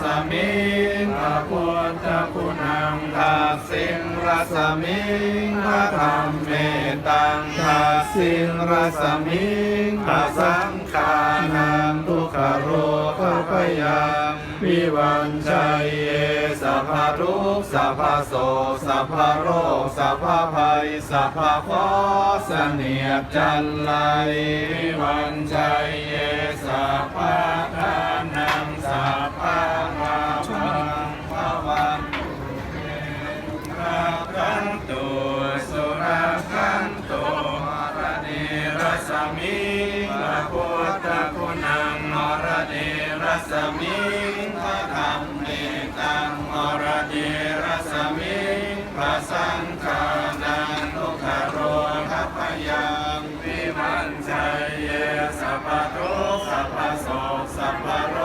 สมิงพระพุทธคุณังทัสสิงรัสมิงพระธรรมเมตังทัสสิงรัสมิงพระสังฆานังทุกขโรคพยังมิวัญชัยเยสัพพทุกสัพพโสสัพพโรสัพพภัยสัพพขอเสนียบจันไลวิวัญชัยเยสัพพ สมิงพระพุทธคุณังอรดิรสมิงพระธรรมเมตังอรดิรสมิงพระสังฆานังทุกขโรทัพยังวิมันใจเยสัพพะทุกสัพพะโสสัพพะโร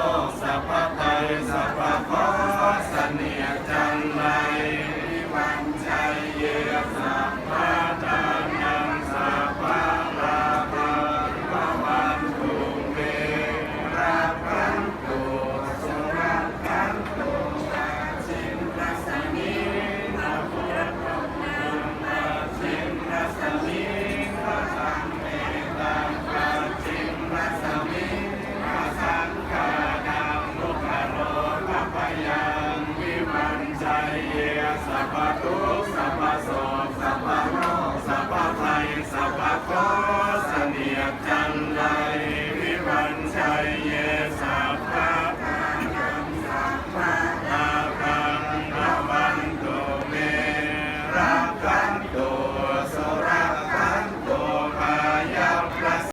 สัพพะภัยสัพพะขอสเนียจันลา ริเยสัพพทุกสัพพโส